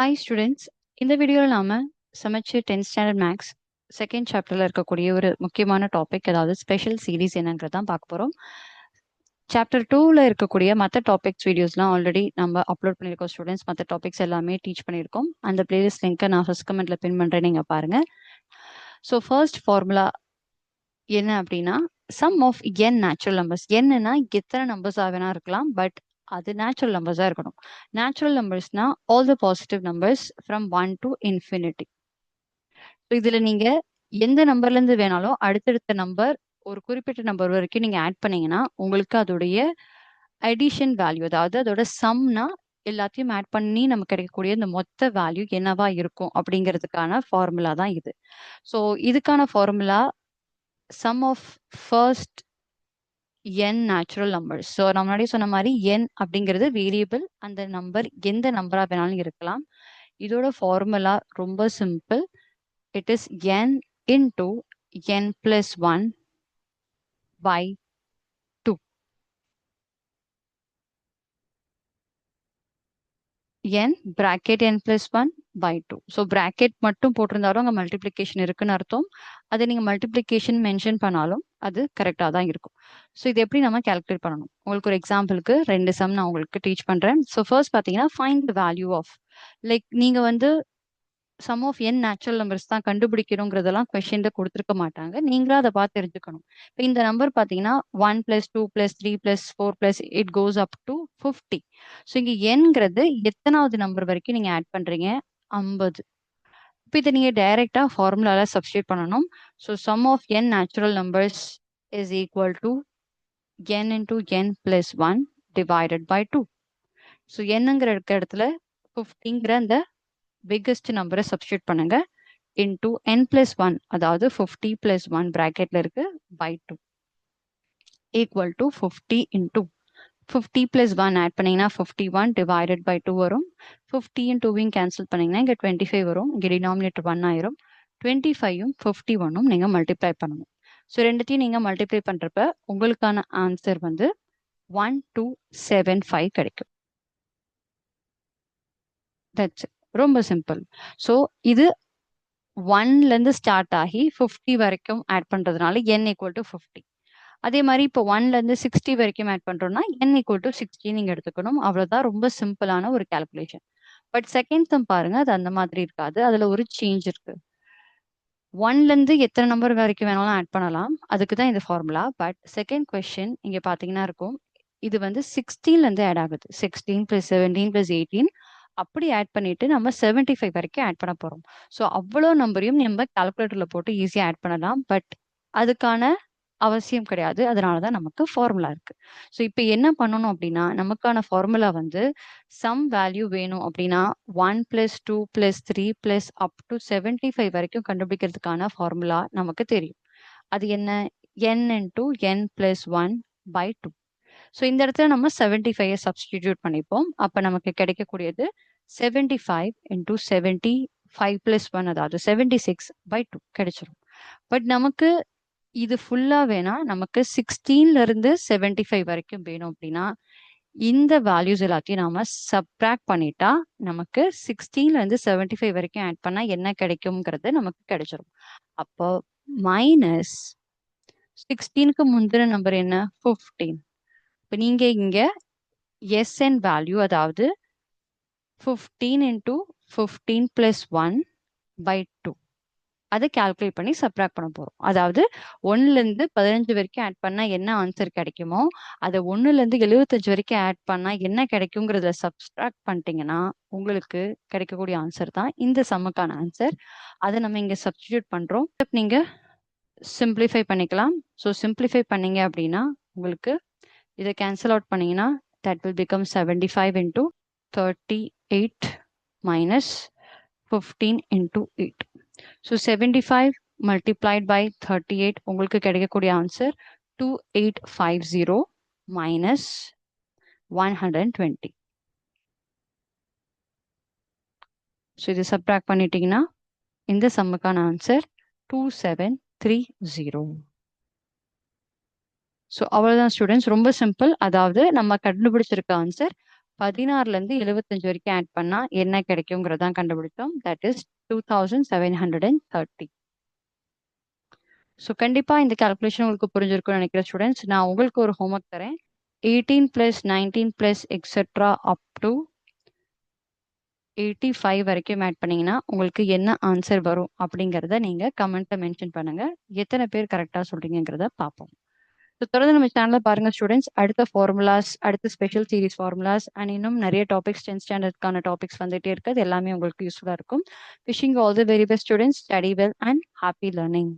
Hi students இந்த வீடியோவில் நாம் சமைச்சு டென்த் ஸ்டாண்டர்ட் மேக்ஸ் செகண்ட் சாப்டரில் இருக்கக்கூடிய ஒரு முக்கியமான டாபிக் அதாவது ஸ்பெஷல் சீரீஸ் என்னங்கிறது தான் பார்க்க போகிறோம் சாப்டர் டூவில் இருக்கக்கூடிய மற்ற டாபிக்ஸ் வீடியோஸ்லாம் ஆல்ரெடி நம்ம அப்லோட் பண்ணியிருக்கோம் ஸ்டூடெண்ட்ஸ் மற்ற டாபிக்ஸ் எல்லாமே டீச் பண்ணியிருக்கோம். அந்த பிளேலிஸ்ட் லிங்க்கை நான் ஃபஸ்ட் கமெண்ட்ல பின் பண்ணுறேன் நீங்கள் பாருங்கள் ஸோ ஃபர்ஸ்ட் ஃபார்முலா என்ன அப்படின்னா sum of n natural numbers என்னன்னா எத்தனை நம்பர்ஸாக வேணா இருக்கலாம் பட் அது நேச்சுரல் நம்பர்ஸாக இருக்கணும். Natural நம்பர்ஸ்னா all the positive numbers from one to infinity இதில் நீங்கள் எந்த நம்பர்லேருந்து வேணாலும் அடுத்தடுத்த நம்பர் ஒரு குறிப்பிட்ட நம்பர் வரைக்கும் நீங்கள் ஆட் பண்ணீங்கன்னா உங்களுக்கு அதோடைய அடிஷன் வேல்யூ அதாவது அதோட சம்னா எல்லாத்தையும் ஆட் பண்ணி நமக்கு கிடைக்கக்கூடிய இந்த மொத்த வேல்யூ என்னவா இருக்கும் அப்படிங்கிறதுக்கான ஃபார்முலா தான் இது. ஸோ இதுக்கான formula sum of first n natural number so நான் முன்னாடி சொன்ன மாதிரி என் அப்படிங்கிறது வேரியபிள் அந்த நம்பர் எந்த நம்பரா வேணாலும் இருக்கலாம். இதோட ஃபார்முலா ரொம்ப simple it is n into n plus one by two n bracket n plus one by two so bracket மட்டும் போட்டிருந்தாலும் அங்கே மல்டிப்ளிகேஷன் இருக்குன்னு அர்த்தம். அதை நீங்கள் மல்டிப்ளிகேஷன் மென்ஷன் பண்ணாலும் அது கரெக்டாக தான் இருக்கும். ஸோ இது எப்படி நம்ம கேல்குலேட் பண்ணணும்? உங்களுக்கு ஒரு எக்ஸாம்பிளுக்கு ரெண்டு சம் நான் உங்களுக்கு டீச் பண்ணுறேன் ஸோ ஃபர்ஸ்ட் பார்த்தீங்கன்னா find the value of like நீங்கள் வந்து sum of n natural numbers தான் கண்டுபிடிக்கணுங்கிறதெல்லாம் கொஷின்ல கொடுத்துருக்க மாட்டாங்க. நீங்களும் அதை பார்த்து தெரிஞ்சுக்கணும். இப்போ இந்த நம்பர் பார்த்தீங்கன்னா one plus two plus three plus four plus it goes up to fifty so இங்கே என்கிறது எத்தனாவது நம்பர் வரைக்கும் நீங்கள் ஆட் பண்ணுறீங்க ஐம்பது. இப்போ இதை நீங்கள் டைரெக்டாக ஃபார்முலால சப்ஸ்டியூட் பண்ணணும். So sum of n natural numbers is equal to n into n plus one divided by two so என்னங்கிற இருக்க இடத்துல ஃபிஃப்டிங்கிற அந்த பிக்கஸ்ட் நம்பரை சப்ஸ்டியூட் பண்ணுங்க. இன்டூ என் பிளஸ் ஒன் அதாவது ஃபிஃப்டி பிளஸ் ஒன் ப்ராக்கெட்ல இருக்கு by two equal to fifty into fifty plus one add பண்ணீங்கன்னா fifty one divided by two வரும் ஃபிஃப்டியும் டூவையும் கேன்சல் பண்ணீங்கன்னா இங்கே டுவெண்ட்டி ஃபைவ் வரும். இங்கே டினாமினேட்டர் ஒன் ஆயிரும். டுவெண்ட்டி ஃபைவும் ஃபிஃப்டி ஒன்னும் நீங்கள் மல்டிப்ளை பண்ணணும். ஸோ ரெண்டுத்தையும் நீங்கள் மல்டிப்ளை பண்ணுறப்ப உங்களுக்கான ஆன்சர் வந்து ஒன் டூ செவன் ஃபைவ் கிடைக்கும். தட்ஸ் ரொம்ப சிம்பிள் ஸோ இது ஒன்லேருந்து ஸ்டார்ட் ஆகி ஃபிஃப்டி வரைக்கும் ஆட் பண்ணுறதுனால என் ஈக்குவல் டு ஃபிஃப்டி அதே மாதிரி இப்போ ஒன்லேருந்து சிக்ஸ்டி வரைக்கும் ஆட் பண்ணுறோம்னா என் ஈக்குவல் டு சிக்ஸ்டி நீங்கள் எடுத்துக்கணும். அவ்வளோதான் ரொம்ப சிம்பிளான ஒரு கால்குலேஷன் பட் செகண்ட் சம் பாருங்க அது அந்த மாதிரி இருக்காது. அதில் ஒரு சேஞ்ச் இருக்கு. ஒன்லேருந்து எத்தனை நம்பர் வரைக்கும் வேணாலும் ஆட் பண்ணலாம். அதுக்கு தான் இந்த ஃபார்முலா பட் செகண்ட் கொஸ்டின் இங்கே பார்த்தீங்கன்னா இருக்கும். இது வந்து சிக்ஸ்டீன்லேருந்து ஆட் ஆகுது. Sixteen plus seventeen plus eighteen அப்படி ஆட் பண்ணிட்டு நம்ம செவன்டி ஃபைவ் வரைக்கும் ஆட் பண்ண போறோம். ஸோ அவ்வளோ நம்பரையும் நம்ம கால்குலேட்டர்ல போட்டு ஈஸியாக ஆட் பண்ணலாம். பட் அதுக்கான அவசியம் கிடையாது. அதனால தான் நமக்கு ஃபார்முலா இருக்கு. ஸோ இப்போ என்ன பண்ணணும் அப்படின்னா நமக்கான ஃபார்முலா வந்து சம் வேல்யூ வேணும் அப்படின்னா one plus two plus three plus up to seventy five வரைக்கும் கண்டுபிடிக்கிறதுக்கான ஃபார்முலா நமக்கு தெரியும். அது என்ன? N into n plus one by two so இந்த இடத்துல நம்ம செவன்டி ஃபைவ் சப்ஸ்டிடியூட் பண்ணிப்போம். அப்போ நமக்கு கிடைக்கக்கூடியது seventy five into seventy five plus one அதாவது செவன்டி சிக்ஸ் பை டூ கிடைச்சிரும். பட் நமக்கு இது ஃபுல்லாக வேணா நமக்கு சிக்ஸ்டீன்ல இருந்து செவன்டி ஃபைவ் வரைக்கும் வேணும் அப்படின்னா இந்த வேல்யூஸ் எல்லாத்தையும் நாம சப்ராக்ட் பண்ணிட்டா நமக்கு சிக்ஸ்டீன்ல இருந்து செவன்டி ஃபைவ் வரைக்கும் ஆட் பண்ணா என்ன கிடைக்கும்ங்கிறது நமக்கு கிடைச்சிரும். அப்போ மைனஸ் சிக்ஸ்டீனுக்கு முந்தின நம்பர் என்ன? ஃபிஃப்டீன் இப்போ நீங்க இங்க எஸ்என் வேல்யூ அதாவது fifteen into fifteen plus one by two அதை கால்குலேட் பண்ணி சப்ராக்ட் பண்ண போகிறோம் அதாவது ஒன்னுலேருந்து பதினஞ்சு வரைக்கும் ஆட் பண்ணால் என்ன ஆன்சர் கிடைக்குமோ அதை ஒன்றுலேருந்து எழுபத்தஞ்சு வரைக்கும் ஆட் பண்ணால் என்ன கிடைக்குங்கிறதுல சப்ஸ்ட்ராக்ட் பண்ணிட்டீங்கன்னா உங்களுக்கு கிடைக்கக்கூடிய ஆன்சர் தான் இந்த சம்முக்கான ஆன்சர் அதை நம்ம இங்கே சப்ஸ்டியூட் பண்ணுறோம் நீங்கள் சிம்பிளிஃபை பண்ணிக்கலாம். ஸோ சிம்பிளிஃபை பண்ணீங்க அப்படின்னா உங்களுக்கு இதை கேன்சல் அவுட் பண்ணீங்கன்னா that will become seventy five into thirty eight minus fifteen into eight so seventy five multiplied by thirty eight உங்களுக்கு கிடைக்கக்கூடிய answer two eight five zero minus one hundred twenty so இது subtract பண்ணிட்டீங்கன்னா இந்த சம்முக்கான answer two seven three zero so அவ்வளோதான் students ரொம்ப simple அதாவது நம்ம கண்டுபிடிச்சிருக்க answer பதினாறுலேருந்து எழுபத்தஞ்சு வரைக்கும் ஆட் பண்ணால் என்ன கிடைக்குங்கிறதான் கண்டுபிடித்தோம். That is two thousand seven hundred and thirty so கண்டிப்பாக இந்த கால்குலேஷன் உங்களுக்கு புரிஞ்சிருக்கும்னு நினைக்கிற ஸ்டூடெண்ட்ஸ் நான் உங்களுக்கு ஒரு ஹோம்ஒர்க் தரேன். Eighteen plus nineteen plus etcetera up to eighty five வரைக்கும் ஆட் பண்ணீங்கன்னா உங்களுக்கு என்ன ஆன்சர் வரும் அப்படிங்கிறத நீங்கள் கமெண்ட்டில் மென்ஷன் பண்ணுங்கள் எத்தனை பேர் கரெக்டாக சொல்கிறீங்கிறத பார்ப்போம். ஸோ தொடர்ந்து நம்ம சேனலில் பாருங்கள் ஸ்டூடெண்ட்ஸ் அடுத்த ஃபார்முலாஸ் அடுத்த ஸ்பெஷல் சீரிஸ் ஃபார்முலாஸ் அண்ட் இன்னும் நிறைய டாபிக்ஸ் டென்த் ஸ்டாண்டர்ட்கான டாபிக்ஸ் வந்துகிட்டே இருக்குது எல்லாமே உங்களுக்கு யூஸ்ஃபுல்லாக இருக்கும். Wishing all the very best students study well and happy learning